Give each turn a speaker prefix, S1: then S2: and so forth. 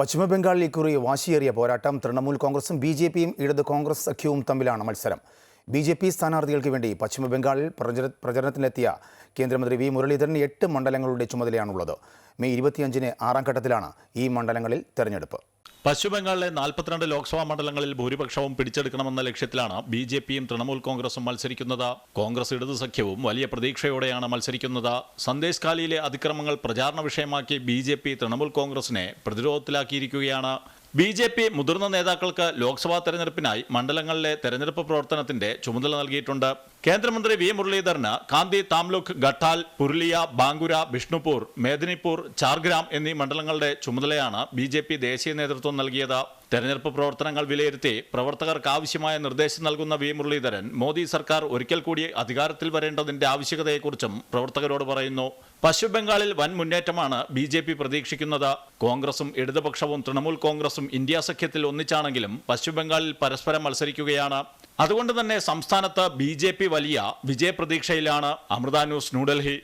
S1: പശ്ചിമബംഗാളിൽ ഇക്കുറി വാശിയേറിയ പോരാട്ടം തൃണമൂൽ കോൺഗ്രസും ബി ജെ പിയും ഇടത് കോൺഗ്രസ് സഖ്യവും തമ്മിലാണ് മത്സരം. ബി ജെ പി സ്ഥാനാർത്ഥികൾക്ക് വേണ്ടി പശ്ചിമബംഗാളിൽ പ്രചര- പ്രചരണത്തിനെത്തിയ കേന്ദ്രമന്ത്രി വി മുരളീധരൻ എട്ട് മണ്ഡലങ്ങളുടെ ചുമതലയാണുള്ളത്. മെയ് ഇരുപത്തിയഞ്ചിന് ആറാം ഘട്ടത്തിലാണ് ഈ മണ്ഡലങ്ങളിൽ തെരഞ്ഞെടുപ്പ്.
S2: പശ്ചിമബംഗാളിലെ നാൽപ്പത്തിരണ്ട് ലോക്സഭാ മണ്ഡലങ്ങളിൽ ഭൂരിപക്ഷവും പിടിച്ചെടുക്കണമെന്ന ലക്ഷ്യത്തിലാണ് ബി ജെ പിയും തൃണമൂൽ കോൺഗ്രസും മത്സരിക്കുന്നത്. കോൺഗ്രസ് ഇടതു സഖ്യവും വലിയ പ്രതീക്ഷയോടെയാണ് മത്സരിക്കുന്നത്. സന്ദേശ് കാലിയിലെ അതിക്രമങ്ങൾ പ്രചാരണ വിഷയമാക്കി ബി ജെ പി തൃണമൂൽ കോൺഗ്രസിനെ പ്രതിരോധത്തിലാക്കിയിരിക്കുകയാണ്. ബി ജെ പി മുതിർന്ന നേതാക്കൾക്ക് ലോക്സഭാ തെരഞ്ഞെടുപ്പിനായി മണ്ഡലങ്ങളിലെ തെരഞ്ഞെടുപ്പ് പ്രവർത്തനത്തിന്റെ ചുമതല നൽകിയിട്ടുണ്ട്. കേന്ദ്രമന്ത്രി വി. മുരളീധരന് കാന്തി താംലുക് ഘട്ടാൽ പുരുലിയ ബാങ്കുര ബിഷ്ണുപൂർ മേദിനിപൂർ ചാർഗ്രാം എന്നീ മണ്ഡലങ്ങളുടെ ചുമതലയാണ് ബി ദേശീയ നേതൃത്വം നൽകിയത്. തെരഞ്ഞെടുപ്പ് പ്രവർത്തനങ്ങൾ വിലയിരുത്തി പ്രവർത്തകർക്ക് ആവശ്യമായ നിർദ്ദേശം നൽകുന്ന വി. മുരളീധരൻ മോദി സർക്കാർ ഒരിക്കൽ കൂടി അധികാരത്തിൽ വരേണ്ടതിന്റെ ആവശ്യകതയെക്കുറിച്ചും പ്രവർത്തകരോട് പറയുന്നു. പശ്ചിമബംഗാളിൽ വൻ മുന്നേറ്റമാണ് ബി ജെ പി പ്രതീക്ഷിക്കുന്നത്. കോൺഗ്രസും ഇടതുപക്ഷവും തൃണമൂൽ കോൺഗ്രസും ഇന്ത്യ സഖ്യത്തിൽ ഒന്നിച്ചാണെങ്കിലും പശ്ചിമബംഗാളിൽ പരസ്പരം മത്സരിക്കുകയാണ്. അതുകൊണ്ട് തന്നെ സംസ്ഥാനത്ത് ബി വലിയ വിജയപ്രതീക്ഷയിലാണ്. അമൃത ന്യൂസ് ന്യൂഡൽഹി.